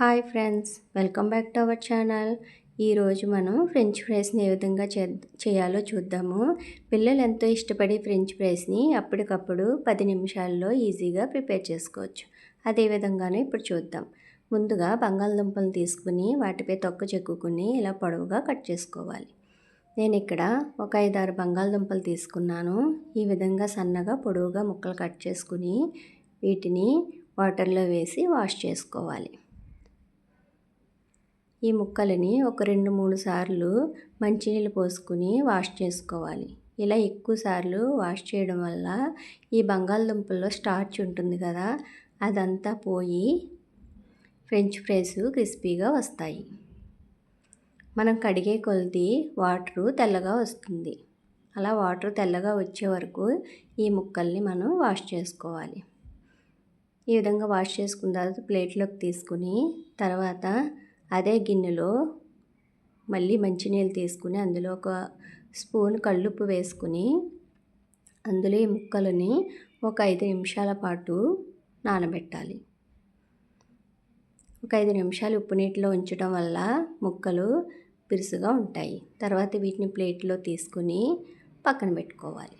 Hi friends welcome back to our channel. ఈరోజు మనం French ఫ్రైస్ని ఏ విధంగా చేయాలో చూద్దాము. పిల్లలు ఎంతో ఇష్టపడే ఫ్రెంచ్ ఫ్రైస్ని అప్పటికప్పుడు పది నిమిషాల్లో ఈజీగా ప్రిపేర్ చేసుకోవచ్చు. అదే విధంగానే ఇప్పుడు చూద్దాం. ముందుగా బంగాళదుంపలు తీసుకుని వాటిపై తొక్క చెక్కుకుని ఇలా పొడవుగా కట్ చేసుకోవాలి. నేను ఇక్కడ ఒక ఐదారు బంగాళదుంపలు తీసుకున్నాను. ఈ విధంగా సన్నగా పొడవుగా ముక్కలు కట్ చేసుకుని వీటిని వాటర్లో వేసి వాష్ చేసుకోవాలి. ఈ ముక్కలని ఒక రెండు మూడు సార్లు మంచినీళ్ళు పోసుకుని వాష్ చేసుకోవాలి. ఇలా ఎక్కువ సార్లు వాష్ చేయడం వల్ల ఈ బంగాళదుంపల్లో స్టార్చ్ ఉంటుంది కదా అదంతా పోయి ఫ్రెంచ్ ఫ్రైస్ క్రిస్పీగా వస్తాయి. మనం కడిగే కొలిది వాటరు తెల్లగా వస్తుంది. అలా వాటర్ తెల్లగా వచ్చే వరకు ఈ ముక్కల్ని మనం వాష్ చేసుకోవాలి. ఈ విధంగా వాష్ చేసుకున్న తర్వాత ప్లేట్లోకి తీసుకుని తర్వాత అదే గిన్నెలో మళ్ళీ మంచినీళ్ళు తీసుకుని అందులో ఒక స్పూన్ కళ్ళుప్పు వేసుకుని అందులో ఈ ముక్కలని ఒక ఐదు నిమిషాల పాటు నానబెట్టాలి. ఒక ఐదు నిమిషాలు ఉప్పు నీటిలో ఉంచడం వల్ల ముక్కలు పిరుసుగా ఉంటాయి. తర్వాత వీటిని ప్లేట్లో తీసుకుని పక్కన పెట్టుకోవాలి.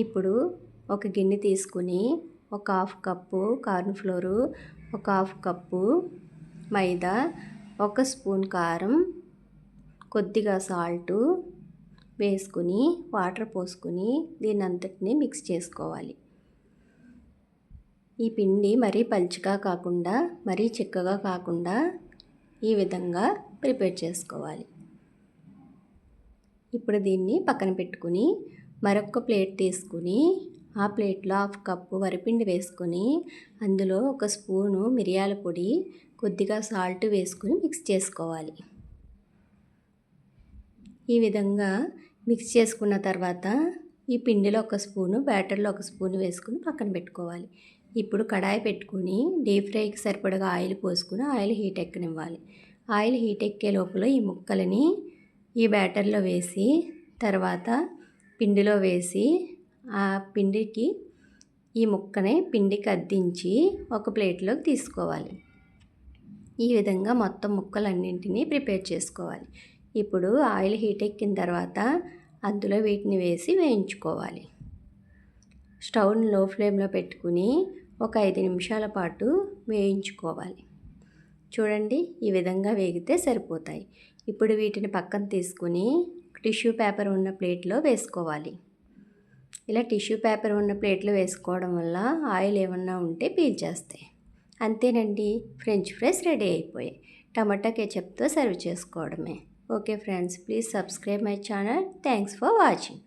ఇప్పుడు ఒక గిన్నె తీసుకుని ఒక హాఫ్ కప్పు కార్న్ఫ్లోరు ఒక హాఫ్ కప్పు మైదా ఒక స్పూన్ కారం కొద్దిగా సాల్టు వేసుకుని వాటర్ పోసుకుని దీని అంతటిని మిక్స్ చేసుకోవాలి. ఈ పిండి మరీ పలుచగా కాకుండా మరీ చిక్కగా కాకుండా ఈ విధంగా ప్రిపేర్ చేసుకోవాలి. ఇప్పుడు దీన్ని పక్కన పెట్టుకుని మరొక ప్లేట్ తీసుకుని ఆ ప్లేట్లో హాఫ్ కప్పు వరిపిండి వేసుకొని అందులో ఒక స్పూను మిరియాల పొడి కొద్దిగా సాల్ట్ వేసుకుని మిక్స్ చేసుకోవాలి. ఈ విధంగా మిక్స్ చేసుకున్న తర్వాత ఈ పిండిలో ఒక స్పూను బ్యాటర్లో ఒక స్పూన్ వేసుకుని పక్కన పెట్టుకోవాలి. ఇప్పుడు కడాయి పెట్టుకుని డీప్ ఫ్రైకి సరిపడగా ఆయిల్ పోసుకుని ఆయిల్ హీట్ ఎక్కనివ్వాలి. ఆయిల్ హీట్ ఎక్కే లోపల ఈ ముక్కలని ఈ బ్యాటర్లో వేసి తర్వాత పిండిలో వేసి ఆ పిండికి ఈ ముక్కని పిండికి అద్దించి ఒక ప్లేట్లోకి తీసుకోవాలి. ఈ విధంగా మొత్తం ముక్కలన్నింటినీ ప్రిపేర్ చేసుకోవాలి. ఇప్పుడు ఆయిల్ హీట్ ఎక్కిన తర్వాత అందులో వీటిని వేసి వేయించుకోవాలి. స్టవ్ని లో ఫ్లేమ్లో పెట్టుకుని ఒక ఐదు నిమిషాల పాటు వేయించుకోవాలి. చూడండి ఈ విధంగా వేగితే సరిపోతాయి. ఇప్పుడు వీటిని పక్కన తీసుకుని టిష్యూ పేపర్ ఉన్న ప్లేట్లో వేసుకోవాలి. ఇలా టిష్యూ పేపర్ ఉన్న ప్లేట్లో వేసుకోవడం వల్ల ఆయిల్ ఏమన్నా ఉంటే పీల్చేస్తాయి. అంతేనండి. ఫ్రెంచ్ ఫ్రైస్ రెడీ అయిపోయాయి. టమాటా కెచప్తో సర్వ్ చేసుకోవడమే. Okay friends please subscribe my channel. Thanks for watching.